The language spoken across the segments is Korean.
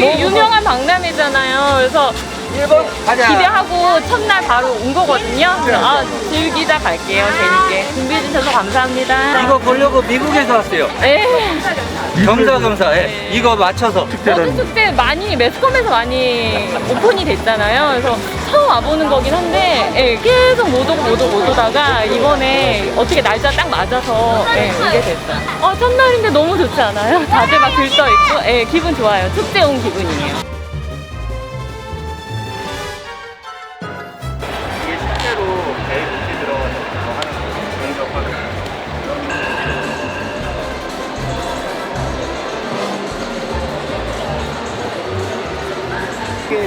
되게 유명한 박람회잖아요. 그래서 1번 가자. 기대하고 첫날 바로 온 거거든요. 그래서 아, 즐기다 갈게요. 재밌게. 준비해 주셔서 감사합니다. 이거 보려고 미국에서 왔어요. 네. 겸사겸사. 예. 이거 맞춰서. 워드 축제 많이 매스컴에서 많이 오픈이 됐잖아요. 그래서 처음 와보는 거긴 한데 예, 계속 못 오고 못 오고 못 오다가 이번에 어떻게 날짜 딱 맞아서 예, 오게 됐어요. 어, 첫날인데 너무 좋지 않아요? 다들 막 들떠 있고 예, 기분 좋아요. 축제 온 기분이에요. 이게 실제로 배에 물이 들어가서 그거 하는 거예요. 공격하는 거.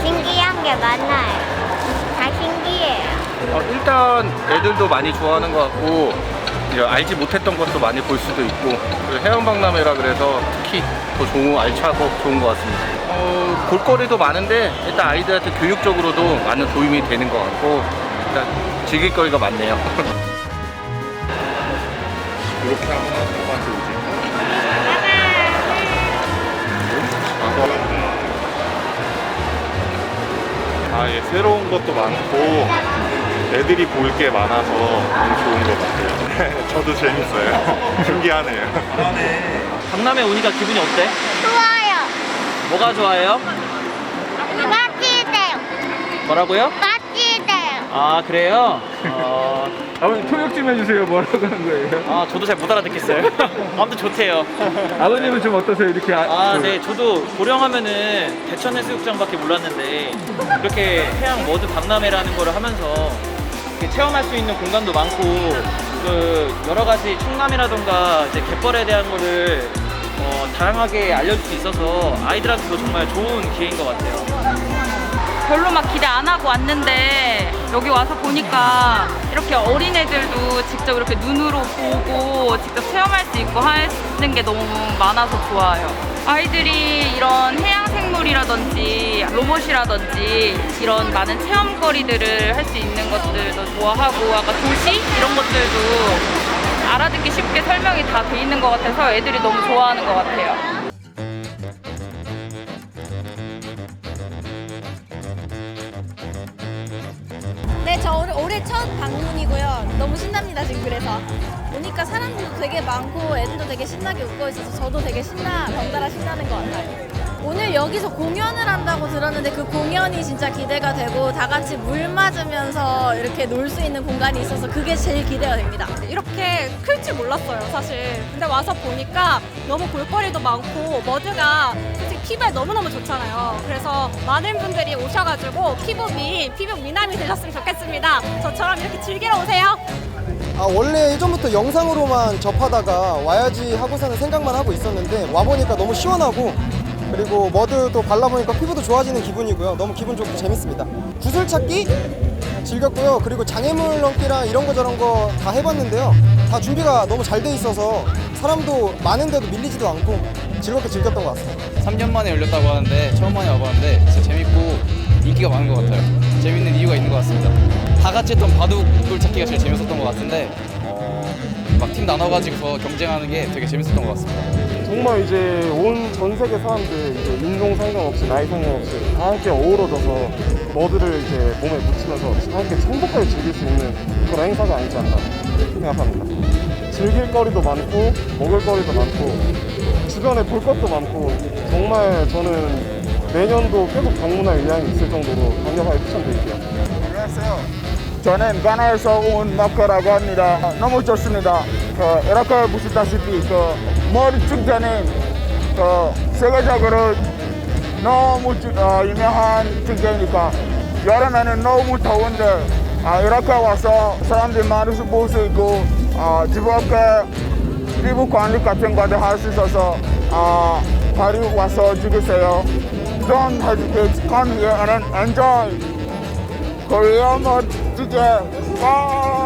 신기한 게 많아요. 다 신기해요. 어, 일단 애들도 많이 좋아하는 것 같고 이제 알지 못했던 것도 많이 볼 수도 있고 그리고 해양박람회라 그래서 특히 더 좋은 알차고 좋은 것 같습니다. 어, 볼거리도 많은데 일단 아이들한테 교육적으로도 많은 도움이 되는 것 같고 일단 즐길 거리가 많네요. 이렇게 하면 누구한테 오지? 아, 예, 새로운 것도 많고 애들이 볼 게 많아서 너무 좋은 것 같아요. 저도 재밌어요. 신기하네요. 박람회 오니까 기분이 어때? 좋아요. 뭐가 좋아요? 맛있대요. 뭐라고요? 맛있대요. 아 그래요? 어, 아버님 통역 좀 해주세요. 뭐라고 하는 거예요? 아 저도 잘 못 알아듣겠어요. 아무튼 좋대요. 아버님은 좀 어떠세요? 이렇게 아, 아, 그- 네, 저도 고령하면은 대천 해수욕장밖에 몰랐는데 이렇게 해양 머드 박람회라는 거를 하면서 이렇게 체험할 수 있는 공간도 많고 그 여러 가지 충남이라던가 이제 갯벌에 대한 거를 어, 다양하게 알려줄 수 있어서 아이들한테도 정말 좋은 기회인 것 같아요. 별로 막 기대 안 하고 왔는데 여기 와서 보니까 이렇게 어린애들도 직접 이렇게 눈으로 보고 직접 체험할 수 있고 하는 게 너무 많아서 좋아요. 아이들이 이런 해양 생물이라든지 로봇이라든지 이런 많은 체험거리들을 할 수 있는 것들도 좋아하고 아까 도시 이런 것들도 알아듣기 쉽게 설명이 다 돼 있는 것 같아서 애들이 너무 좋아하는 것 같아요. 저 올해, 올해 첫 방문이고요. 너무 신납니다, 지금 그래서. 오니까 사람들도 되게 많고 애들도 되게 신나게 웃고 있어서 저도 되게 신나, 덩달아 신나는 것 같아요. 오늘 여기서 공연을 한다고 들었는데 그 공연이 진짜 기대가 되고 다 같이 물 맞으면서 이렇게 놀 수 있는 공간이 있어서 그게 제일 기대가 됩니다. 이렇게 클 줄 몰랐어요, 사실. 근데 와서 보니까 너무 볼거리도 많고, 머드가 솔직히 피부에 너무너무 좋잖아요. 그래서 많은 분들이 오셔가지고 피부 미, 피부 미남이 되셨으면 좋겠습니다. 저처럼 이렇게 즐기러 오세요. 아, 원래 예전부터 영상으로만 접하다가 와야지 하고서는 생각만 하고 있었는데 와보니까 너무 시원하고 그리고 머드도 발라보니까 피부도 좋아지는 기분이고요. 너무 기분 좋고 재밌습니다. 구슬 찾기 즐겼고요. 그리고 장애물 넘기랑 이런 거 저런 거 다 해봤는데요. 다 준비가 너무 잘 돼 있어서 사람도 많은데도 밀리지도 않고 즐겁게 즐겼던 것 같습니다. 3년 만에 열렸다고 하는데 처음 많이 와봤는데 진짜 재밌고 인기가 많은 것 같아요. 재밌는 이유가 있는 것 같습니다. 다 같이 했던 바둑 돌 찾기가 제일 재밌었던 것 같은데 어, 막 팀 나눠가지고 경쟁하는 게 되게 재밌었던 것 같습니다. 정말 이제 온 전 세계 사람들 이제 인종 상관없이 나이 상관없이 다 함께 어우러져서 머드를 이제 몸에 묻히면서 다 함께 행복하게 즐길 수 있는 그런 행사가 아니지 않나 생각합니다. 즐길 거리도 많고 먹을 거리도 많고 주변에 볼 것도 많고 정말 저는 내년도 계속 방문할 의향이 있을 정도로 강력하게 추천드릴게요. 안녕하세요. 저는 가나에서 온 마커라고 합니다. 너무 좋습니다. 그 이렇게 보시다시피 그 머리 축제는 그 세계적으로 너무 주- 어, 유명한 축제니까 여름에는 너무 더운데 아, 이렇게 와서 사람들 많이 볼수 있고 어, 즐겁게 피부 관리 같은 것도 할 수 있어서 아, 빨리 와서 즐기세요. Don't hesitate, come here and enjoy. Korea mode 축제. 와!